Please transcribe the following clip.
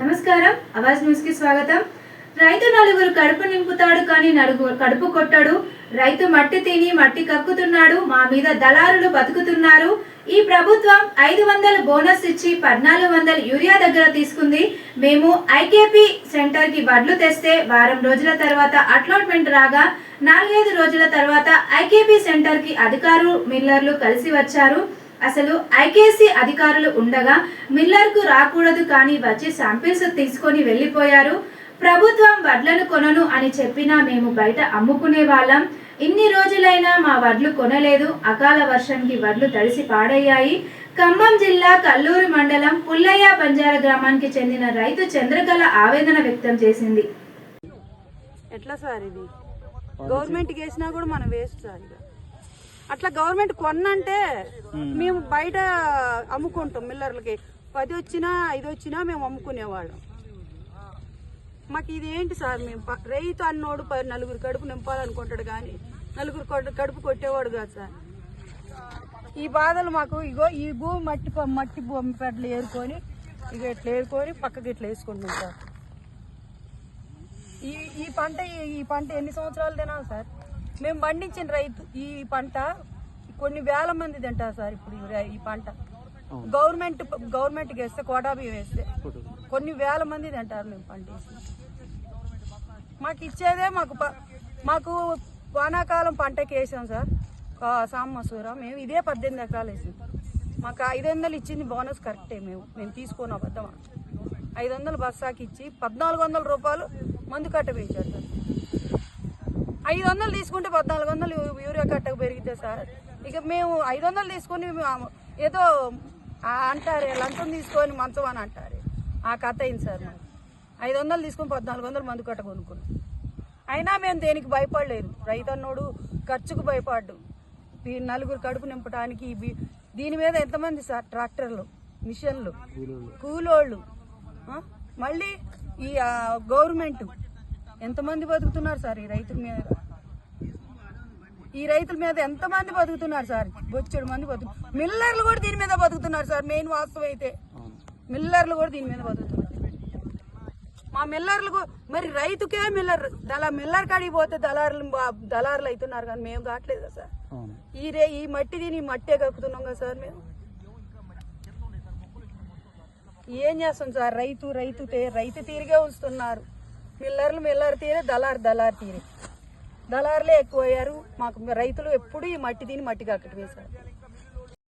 నమస్కారం. అవాజ్ న్యూస్కి స్వాగతం. రైతు నలుగురు కడుపు నింపుతాడు కానీ నలుగురు కడుపు కొట్టాడు. రైతు మట్టి తిని మట్టి కక్కుతున్నాడు. మా మీద దళారులు బతుకుతున్నారు. ఈ ప్రభుత్వం ఐదు వందల బోనస్ ఇచ్చి పద్నాలుగు వందల యూరియా దగ్గర తీసుకుంది. మేము ఐకేపీ సెంటర్కి వడ్లు తెస్తే వారం రోజుల తర్వాత అట్లాట్మెంట్ రాగా నాలుగైదు రోజుల తర్వాత ఐకేపీ సెంటర్కి అధికారులు మిల్లర్లు కలిసి వచ్చారు. అసలు ఐకేసీ అధికారులు ఉండగా మిల్లర్కు రాకూడదు కానీ వచ్చి శాంపిల్స్ తీసుకొని వెళ్ళిపోయారు. ప్రభుత్వం వడ్లను కొనను అని చెప్పినా మేము బయట అమ్ముకునే వాళ్ళం. ఇన్ని రోజులైనా మా వడ్లు కొనలేదు. అకాల వర్షంకి వడ్లు తడిసి పాడయ్యాయి. ఖమ్మం జిల్లా కల్లూరు మండలం పుల్లయ్య బంజారా గ్రామానికి చెందిన రైతు చంద్రకళ ఆవేదన వ్యక్తం చేసింది. ఎట్లా సార్ ఇది? గవర్నమెంట్ వేసినా కూడా మనం వేస్ట్ సార్ ఇక. అట్లా గవర్నమెంట్ కొన్నంటే మేము. బయట అమ్ముకుంటాం మిల్లర్లకి. పది వచ్చినా ఐదు వచ్చినా మేము అమ్ముకునేవాళ్ళం. మాకు ఇది ఏంటి సార్ మేము రైతు అన్నోడు నలుగురు కడుపు నింపాలనుకుంటాడు కానీ నలుగురు కడు- కడుపు కొట్టేవాడు కాదు సార్. ఈ బాధలు మాకు ఇగో ఈ భూమి మట్టి మట్టి భూమి పెడ్లు ఏరుకొని ఇక ఇట్లా ఏరుకొని పక్కకి ఇట్లా వేసుకుంటాం సార్. ఈ ఈ పంట ఈ- ఈ పంట ఎన్ని సంవత్సరాలు తినాలి సార్? మేము పండించిన రైతు ఈ పంట కొన్ని వేల మంది తింటారు సార్ ఇప్పుడు ఈ పంట. గవర్నమెంట్ గవర్నమెంట్కి వేస్తే కోటా బియ్యం వేస్తే కొన్ని వేల మంది తింటారు మేము పంట వేసి మాకు ఇచ్చేదే మాకు మాకు వానాకాలం పంటకి వేసాం సార్. ఆ, సామసూర మేము ఇదే పద్దెనిమిది ఎకరాలు వేసాం. మాకు ఐదు వందలు ఇచ్చింది బోనస్ కరెక్టే మేము. మేము తీసుకొని అబద్ధం. ఐదు వందలు బస్సాకి ఇచ్చి పద్నాలుగు వందల రూపాయలు మందు కట్ట పెంచారు సార్. ఐదు వందలు తీసుకుంటే పద్నాలుగు వందలు యూరియా కట్టకు పెరిగితే సార్? ఇక మేము ఐదు వందలు తీసుకొని ఏదో అంటారే లంచం తీసుకొని మంచం అని అంటారు. ఆ కథ అయింది సార్ మాకు ఐదు వందలు తీసుకొని పద్నాలుగు వందలు మందు కట్ట కొనుక్కున్నాం. అయినా మేము దేనికి భయపడలేదు. రైతు అన్నోడు ఖర్చుకు భయపడ్డు. ఈ నలుగురు కడుపు నింపడానికి దీని మీద ఎంతమంది సార్? ట్రాక్టర్లు మిషన్లు కూలోళ్ళు. మళ్ళీ ఈ గవర్నమెంట్. ఎంతమంది బతుకుతున్నారు సార్ ఈ రైతుల మీద? ఈ రైతుల మీద ఎంతమంది బతుకుతున్నారు సార్? బొచ్చెడు మంది బతుకు మిల్లర్లు కూడా దీని మీద బతుకుతున్నారు సార్ మెయిన్ వాస్తవం అయితే. మిల్లర్లు కూడా దీని మీద బతుకుతున్నారు. మా మిల్లర్లు మరి రైతుకే మిల్లర్ దళ మిల్లర్ కాడికి పోతే దళారులు దళారులు అవుతున్నారు కానీ మేము కావట్లేదా సార్. ఈ రే ఈ మట్టి దీని మట్టే కక్కుతున్నాం కదా సార్ మేము. ఏం చేస్తాం సార్? రైతు రైతు రైతు తీరుగా ఉంచుతున్నారు. మిల్లర్లు మిల్లర్ తీరే దళారు దళారు తీరే. దళారులే ఎక్కువయ్యారు. మాకు రైతులు ఎప్పుడు ఈ మట్టి దీని మట్టి కక్కటమే సార్